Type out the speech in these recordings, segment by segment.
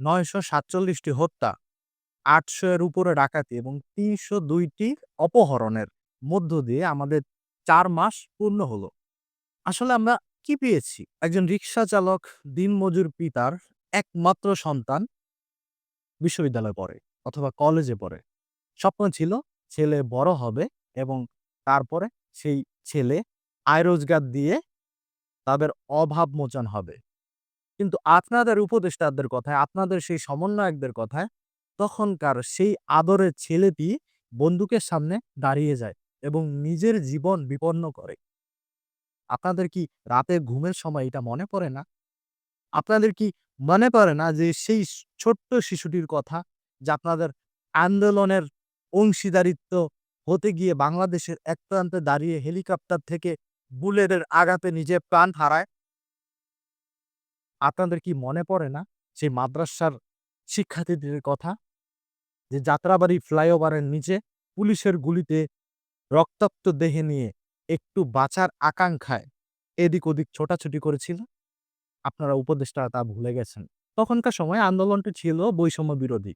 নয়শো সাতচল্লিশটি হত্যা, আটশো এর উপরে ডাকাতি এবং তিনশো দুইটি অপহরণের মধ্য দিয়ে আমাদের চার মাস পূর্ণ হলো। আসলে আমরা কি পেয়েছি? একজন রিক্সা চালক, দিনমজুর পিতার একমাত্র সন্তান বিশ্ববিদ্যালয়ে পড়ে অথবা কলেজে পড়ে। স্বপ্ন ছিল ছেলে বড় হবে এবং তারপরে সেই ছেলে আয় রোজগার দিয়ে তাদের অভাব মোচন হবে। কিন্তু আপনাদের উপদেষ্টাদের কথায়, আপনাদের সেই সমন্বয়কদের কথায় তখনকার সেই আদরের ছেলেটি বন্দুকের সামনে দাঁড়িয়ে যায় এবং নিজের জীবন বিপন্ন করে। আপনাদের কি রাতে ঘুমের সময় এটা মনে পড়ে না? আপনাদের কি মনে পড়ে না যে সেই ছোট্ট শিশুটির কথা যে আপনাদের আন্দোলনের অংশীদারিত্ব হতে গিয়ে বাংলাদেশের এক প্রান্তে দাঁড়িয়ে হেলিকপ্টার থেকে বুলেটের আঘাতে নিজে প্রাণ হারায়? আপনাদের কি মনে পড়ে না সেই মাদ্রাসার শিক্ষার্থীদের কথা? যে যাত্রাবাড়ি ফ্লাইওভারের নিচে পুলিশের গুলিতে রক্তাক্ত দেহে নিয়ে একটু বাঁচার আকাঙ্ক্ষায় এদিক ওদিক ছোটাছুটি করেছিল? আপনারা উপদেষ্টারা তা ভুলে গেছেন। তখনকার সময় আন্দোলনটি ছিল বৈষম্য বিরোধী।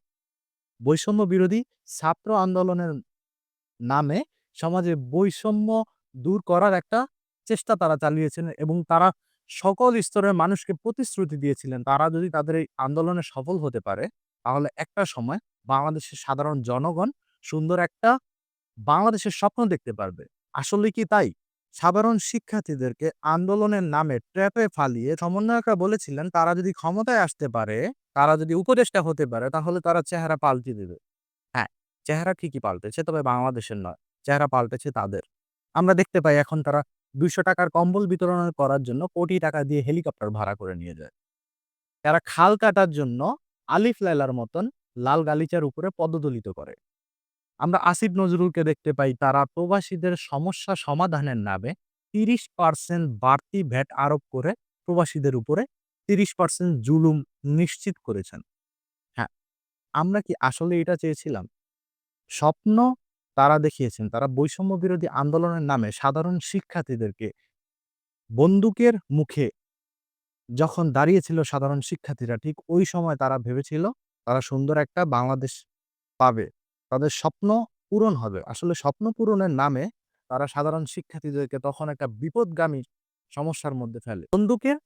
বৈষম্য বিরোধী ছাত্র আন্দোলনের নামে সমাজে বৈষম্য দূর করার একটা চেষ্টা তারা চালিয়েছেন এবং তারা সকল স্তরের মানুষকে প্রতিশ্রুতি দিয়েছিলেন তারা যদি তাদের এই আন্দোলনে সফল হতে পারে তাহলে একটা সময় বাংলাদেশের সাধারণ জনগণ সুন্দর একটা বাংলাদেশের স্বপ্ন দেখতে পারবে। আসলে কি তাই? সাধারণ শিক্ষার্থীদেরকে আন্দোলনের নামে ট্র্যাপে ফালিয়ে সমন্বয়করা বলেছিলেন তারা যদি ক্ষমতায় আসতে পারে, তারা যদি উপদেষ্টা হতে পারে তাহলে তারা চেহারা পাল্টে দেবে। হ্যাঁ, চেহারা ঠিকই পাল্টেছে তবে বাংলাদেশের নয়। চেহারা পাল্টেছে তাদের। আমরা দেখতে পাই এখন তারা ৳২০০ টাকার কম্বল বিতরণ করার জন্য কোটি টাকা দিয়ে হেলিকপ্টার ভাড়া করে নিয়ে যায়। তারা খাল কাটার জন্য আলিফ লাইলার মতন লাল গালিচার উপরে পদদলিত করে। আমরা আসিফ নজরুলকে দেখতে পাই তারা প্রবাসীদের সমস্যা সমাধানের নামে ৩০% বাড়তি ভ্যাট আরোপ করে প্রবাসীদের উপরে ৩০% জুলুম নিশ্চিত করেছেন। হ্যাঁ, আমরা কি আসলে এটা চেয়েছিলাম? স্বপ্ন তারা দেখিয়েছেন। তারা বৈষম্য বিরোধী আন্দোলনের নামে সাধারণ শিক্ষার্থীদেরকে বন্দুকের মুখে যখন দাঁড়িয়েছিল সাধারণ শিক্ষার্থীরা, ঠিক ওই সময় তারা ভেবেছিল তারা সুন্দর একটা বাংলাদেশ পাবে। তাদের স্বপ্ন পূরণ হবে। আসলে স্বপ্ন পূরণের নামে তারা সাধারণ শিক্ষার্থীদেরকে তখন একটা বিপদগামী সমস্যার মধ্যে ফেলে। বন্দুকের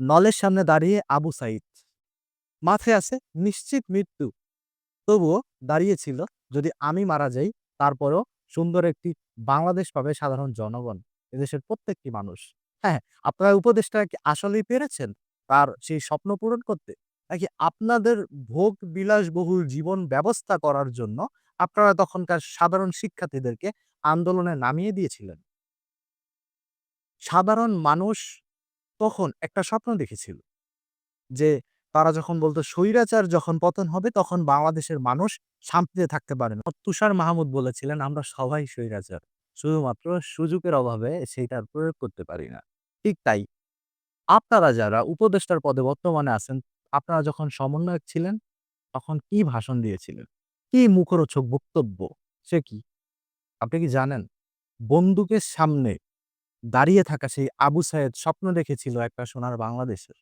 নলের সামনে দাঁড়িয়ে আবু সাঈদ। মাঠে আছে, নিশ্চিত মৃত্যু। তবুও দাঁড়িয়েছিল, যদি আমি মারা যাই তারপরেও সুন্দর একটি বাংলাদেশ পাবে সাধারণ জনগণ। এদেশের প্রত্যেকটি মানুষ। হ্যাঁ, আপনারা উপদেশটা কি আসলেই পেরেছেন তার সেই স্বপ্ন পূরণ করতে? নাকি আপনাদের ভোগ বিলাসবহুল জীবন ব্যবস্থা করার জন্য আপনারা তখনকার সাধারণ শিক্ষার্থীদেরকে আন্দোলনে নামিয়ে দিয়েছিলেন? সাধারণ মানুষ তখন একটা স্বপ্ন দেখেছিল। যে তারা যখন বলত স্বৈরাচার যখন পতন হবে তখন বাংলাদেশের মানুষ শান্তিতে থাকতে পারে না। তুষার মাহমুদ বলেছিলেন আমরা সবাই স্বৈরাচার। শুধুমাত্র সুযোগের অভাবে সেইটার প্রয়োগ করতে পারি না। ঠিক তাই আপনারা যারা উপদেষ্টার পদে বর্তমানে আছেন, আপনারা যখন সমন্বয়ক ছিলেন তখন কি ভাষণ দিয়েছিলেন? কি মুখরোচক বক্তব্য? সে কি? আপনি কি জানেন? বন্দুকের সামনে দাঁড়িয়ে থাকা সেই আবু সায়েদ স্বপ্ন দেখেছিল একটা সোনার বাংলাদেশের।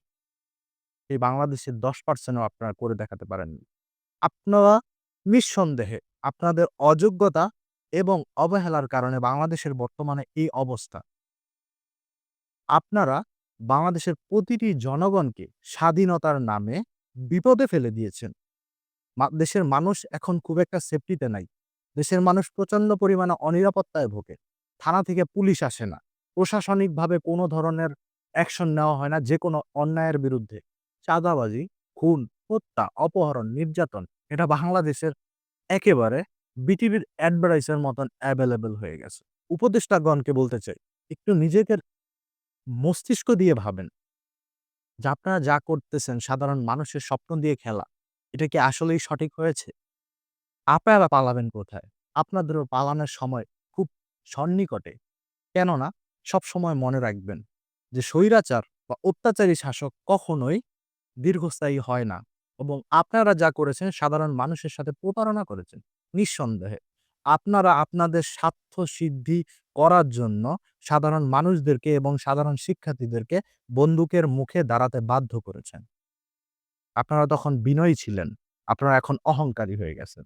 সেই বাংলাদেশের দশ পার্সেন্টও আপনারা করে দেখাতে পারেননি। আপনারা নিঃসন্দেহে আপনাদের অযোগ্যতা এবং অবহেলার কারণে বাংলাদেশের বর্তমানে এই অবস্থা। আপনারা বাংলাদেশের প্রতিটি জনগণকে স্বাধীনতার নামে বিপদে ফেলে দিয়েছেন। দেশের মানুষ এখন খুব একটা সেফটিতে নাই। দেশের মানুষ প্রচণ্ড পরিমাণে অনিরাপত্তায় ভোগে। থানা থেকে পুলিশ আসে না। প্রশাসনিকভাবে কোনো ধরনের অ্যাকশন নেওয়া হয় না, যেকোনো অন্যায়ের বিরুদ্ধে। চাঁদাবাজি, খুন, হত্যা, অপহরণ, নির্যাতন এটা বাংলাদেশের একেবারে বিটিভির অ্যাডভার্টাইজের মতন এভেইলেবল হয়ে গেছে। উপদেষ্টাগণকে বলতে চাই, একটু নিজেদের মস্তিষ্ক দিয়ে ভাবেন। যে আপনারা যা করতেছেন সাধারণ মানুষের স্বপ্ন দিয়ে খেলা, এটা কি আসলেই সঠিক হয়েছে? আপনারা পালাবেন কোথায়? আপনাদেরও পালানোর সময় খুব সন্নিকটে। কেননা সবসময় মনে রাখবেন যে স্বৈরাচার বা অত্যাচারী শাসক কখনোই দীর্ঘস্থায়ী হয় না এবং আপনারা যা করেছেন সাধারণ মানুষের সাথে প্রতারণা করেছেন নিঃসন্দেহে। আপনারা আপনাদের স্বার্থ সিদ্ধি করার জন্য সাধারণ মানুষদেরকে এবং সাধারণ শিক্ষার্থীদেরকে বন্দুকের মুখে দাঁড়াতে বাধ্য করেছেন। আপনারা তখন বিনয়ী ছিলেন। আপনারা এখন অহংকারী হয়ে গেছেন।